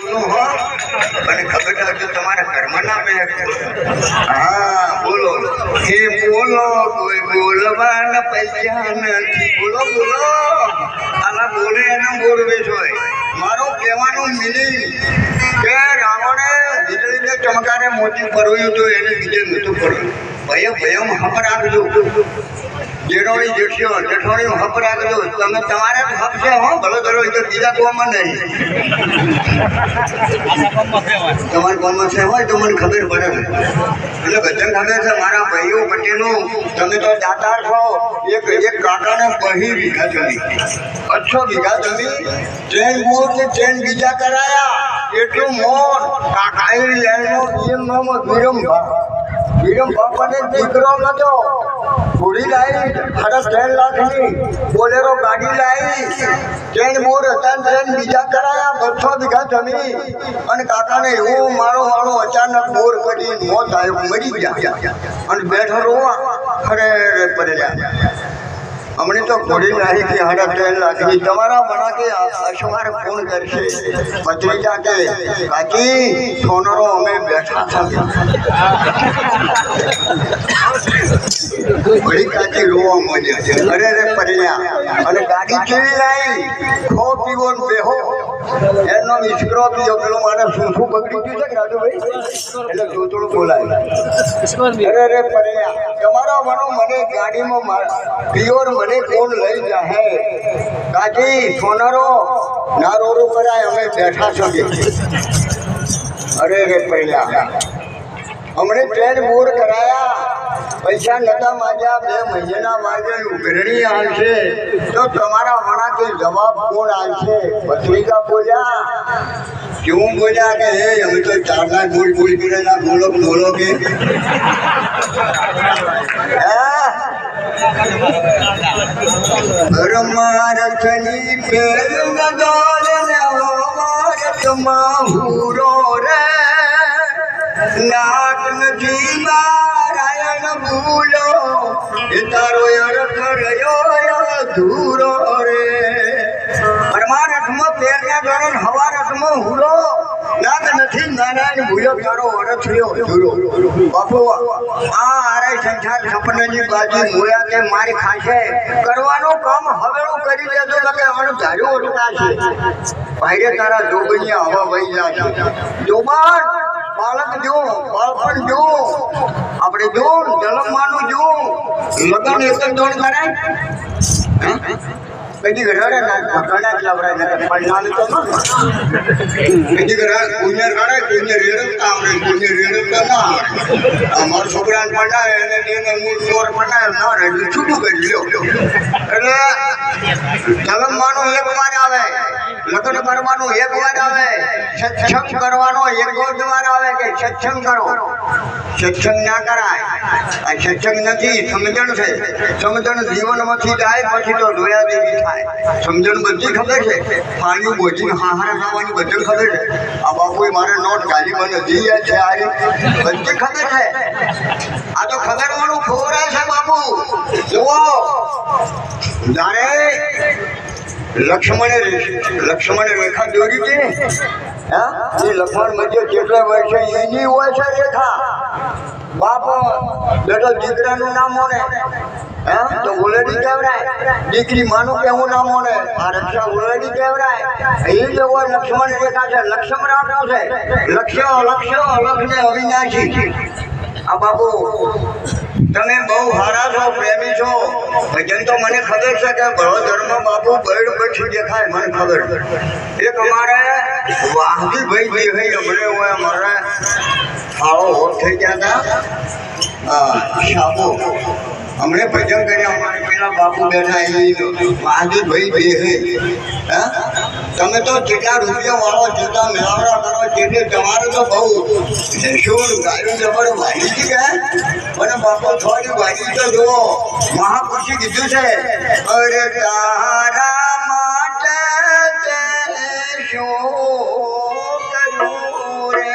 મને ખબર છે કે તમારા હા, બોલો. એ બોલો, કોઈ પૈસા બોલો બોલો. આના બોલે એના બોલવે હોય. મારું કહેવાનું મિનિંગ કે રાવણે વીજળીને ચમકારે મોતી પરવ્યું તો એને બીજે નહોતું પરવ્યું ભય ભયમ હપ રાખજો જેઠોણી જેઠિયો જેઠોણી હપ રાખજો. તમે તમારે હપ છે હો, ભલો કરો તો બીજા કોમમાં નહીં. તમારા કોમમાં છે હોય તો મને ખબર પડે એટલે ભજન ખબર છે, મારા ભાઈઓ પટેલો, તમે તો દાતાર છો. એક એક કાકાને બહી વીઘા જમી અચ્છો વીઘા જમી ટ્રેન મોર કે ટ્રેન બીજા કરાયા. એટલું મોર કાકાએ નિયમ નામ વિરમ વિરમ બાપાને દીકરો નતો. ઘોડી લાવી સાડા ત્રણ લાખની બોલેરો ગાડી લાવી ટ્રેન મોર હતા ટ્રેન બીજા કરાયા, બસો વીઘા જમી અને કાકાને એવું મારો મારો અચાનક બોર કરી મોત આવ્યો મરી ગયા. અને બેઠો રોવા ખરે પડેલા. હમણે તો ઘોડી નાહી કે હાડા ટ્રેન લાગી. તમારા મણા કે અશવાર ફોન કરશે. પત્રિકા કે કાકી સોનરો અમે બેઠા ઘડી કાચી રોવા મળ્યા અરે અરે રે પડ્યા અને ગાડી કેવી લાવી ખો પીવો બેહો. એનો ઈસકરો પીવો પેલો મારે શું બગડી ગયું છે કે રાજુભાઈ એટલે જોતળું બોલાય. અરે અરે પડ્યા તમારા મનો મને ગાડીમાં પિયોર મને કોણ લઈ જાહે. કાકી સોનારો ના રોરો કરાય અમે બેઠા છો કે. અરે રે પહેલા હમણે ટ્રેન બોર કરાયા. પૈસા નતા માંગ્યા, બે મહિનાના વાગે ઉઘરણી આવશે તો તમારા વણાકે જવાબ કોણ આવશે પત્રિકા બોલ્યા. કેવું બોલ્યા કે, હે, અમે તો ચારના બોલ બોલ કરેલા બોલો બોલો કે. રમારથની પેલ નગાર રમારથમાં હુરો રે. નાક અધૂરો રે. પરમારથમાં પેરના ગણન હવા રથમાં હુલો. નાક નથી, નારાયણ ભૂલો તારો અર્થ રહ્યો. અધૂરો બાપુ, આ આરે સંસાર સપનની બાજી મોયા કે મારી ખાશે. કરવાનું કામ હવેળું કરી દેજો તો અણ ધાર્યું ઓટકાશે ભાઈરે તારા જોગણિયા હવા વહી જાય જોબાન બાળક જો, બાળપણ જો. આપણે જો જલમવાનું જો. લગન એક દોડ કરાય હે? કદી ઘરે ના ઘણા જ લવરાય ને પણ તો ન કદી ઘરે કુંજર કાઢે કુંજર રેડતા એને એને મૂળ ચોર પડાય ના છૂટું કરી લ્યો. એટલે જલમવાનું એક વાર આવે. લગ્ન કરવાનું એક વાર આવે, સત્સંગ કરવાનો એક જ વાર આવે કે સત્સંગ કરો? સત્સંગ ના કરાય. આ સત્સંગ નથી, સમજણ છે. સમજણ જીવનમાંથી જાય, પછી તો દોયા દેવી થાય. સમજણ બધી ખબર છે. પાણી બોજીને હાહાર ખાવાની બધી ખબર છે. આ બાપુએ મારે નોટ ગાડી મને દી છે આ બધી ખબર છે. આ તો ખબર વાળું ખોરા છે બાપુ. જુઓ. જાણે લક્ષ્મણે લક્ષ્મણે રેખા દોરી છે હા? એ લક્ષ્મણ મધ્ય કેટલા વર્ષે એની હોય છે રેખા. બાપ બેટો દીકરાનું નામ હોને તો ઉલડી કહેવરાય. દીકરી માનું કેવું નામ હોને આ રક્ષા ઉલડી કહેવરાય. એ જે લક્ષ્મણ રેખા છે. લક્ષ્મણ રાખ્યું છે. લક્ષ્ય, અલક્ષ્ય અલક્ષને અવિનાશી. આ બાબુ તમે બહુ હારા છો પ્રેમી છો. ભજન તો મને ખબર છે કે ધર્મ બાપુ બળ પછી દેખાય, મને ખબર એક અમારે વાહજી ભાઈ જે હોય અમને હોય અમારે થાળો હોટ થઈ ગયા હતા. હા શાબો હમણે ભજન કર્યા, અમારે પેલા બાપુ બેઠા એ વાહજી ભાઈ બે હે? તમે તો કેટલા રૂપિયા વાળો જોતા મેળાવડા કરો જેટલે તમારે તો બહુ શું ગાયું જબર વાગી છે કે? મને બાપો થોડી વાગી તો જુઓ. મહાપુરુષે કીધું છે, અરે તારા માટે શું કર્યું રે?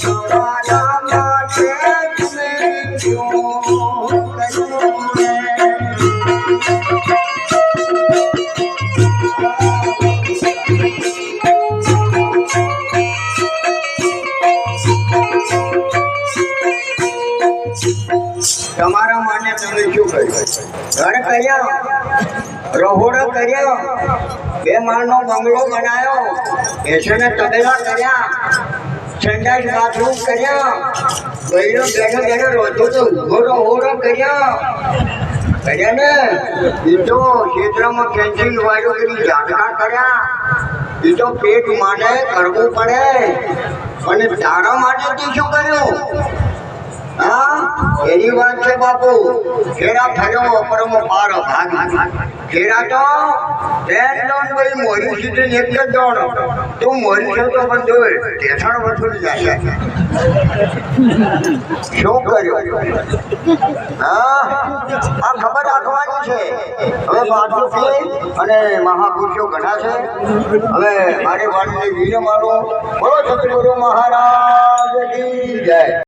તમારા માટે તમે શું કર્યું? ઘર કર્યા. રહોડો કર્યો. બે માળનો બંગલો બનાવ્યો. એસોને તબેલા કર્યા. સંડાસ બાથરૂમ કર્યા. બૈરો બેઠો બેઠો રોતો તો ઊભો રહોડો કર્યા. કર્યા ને? એ તો ક્ષેત્રમાં કેન્સિલ વાયુ કરી જાગરા કર્યા. એ તો પેટ માટે કરવું પડે. અને તારા માટે તે શું કર્યું? એની વાત છે બાપુ. ખેરા ફર્યો પરમ પાર ભાગ. ખેરા તો ટ્રેન લોન ભાઈ મોરી સીધી એક જ દોડ. તું મોરી છે તો જોઈ ટેસણ વસૂલી જાય. શું કર્યો? હા? આ ખબર રાખવાની છે. હવે બાટલું પી અને મહાપુરુષો ઘણા છે. હવે મારી વાણીને વીર મારો બોલો સતગુરુ મહારાજ કી જય.